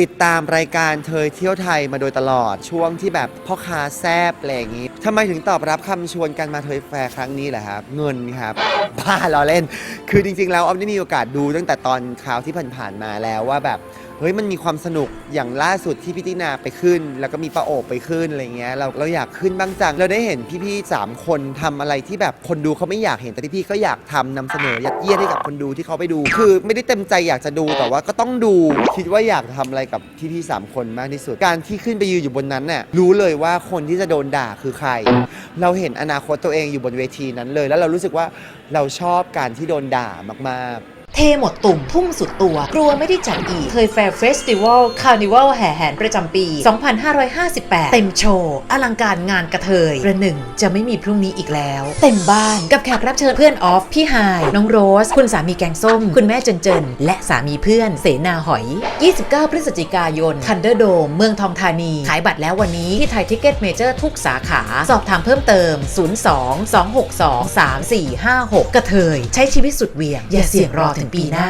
ติดตามรายการเธอเที่ยวไทยมาโดยตลอดช่วงที่แบบพ่อค้าแซบอะไรอย่างงี้ทำไมถึงตอบรับคำชวนกันมาเทยแฟร์ครั้งนี้แหละครับ เงินครับบ้าล้อเล่น คือจริงๆแล้วออมได้มีโอกาสดูตั้งแต่ตอนคราวที่ผ่านๆมาแล้วว่าแบบ เฮ้ยมันมีความสนุกอย่างล่าสุดที่พี่ตินาไปขึ้น แล้วก็มีป้าโอบไปขึ้นอะไรเงี้ยเราเราอยากขึ้นบ้างจังเราได้เห็นพี่ๆสามคนทำอะไรที่แบบคนดูเขาไม่อยากเห็นแต่ที่พี่ก็อยากทำนำเสนอยัดเยียดให้กับคนดูที่เขาไปดู คือไม่ได้เต็มใจอยากจะดูแต่ว่าก็ต้องดูคิดว่าอยากทำอะไรกับพี่ๆสามคนมากที่สุด การที่ขึ้นไปยืนอยู่บนนั้นน่ะรู้เลยว่าคนที่จะโดนด่าคือใคร เราเห็นอนาคตตัวเองอยู่บนเวทีนั้นเลย แล้วเรารู้สึกว่าเราชอบการที่โดนด่ามากๆ เทหมดตุ่มทุ่มสุดตัว กลัวไม่ได้จัดอีก เคยแฟร์เฟสติวัลคาร์นิวัลแห่แหนประจำปี 2558 เต็มโชว์ อลังการงานกระเทยประหนึ่งจะไม่มีพรุ่งนี้อีกแล้ว เต็มบ้านกับแขกรับเชิญเพื่อนออฟ พี่ไฮายน้องโรส คุณสามีแกงส้ม คุณแม่เจนเจนและสามีเพื่อนเสนาหอย 29 พฤศจิกายนคันเดอร์โดมเมืองทองธานี ขายบัตรแล้ววันนี้ที่ไทยทิกเก็ตเมเจอร์ทุกสาขา สอบถามเพิ่มเติม 02 262 3456 กระเทย ใช้ชีวิตสุดเวียงอย่าเสี่ยงรอถึงถึงปีหน้า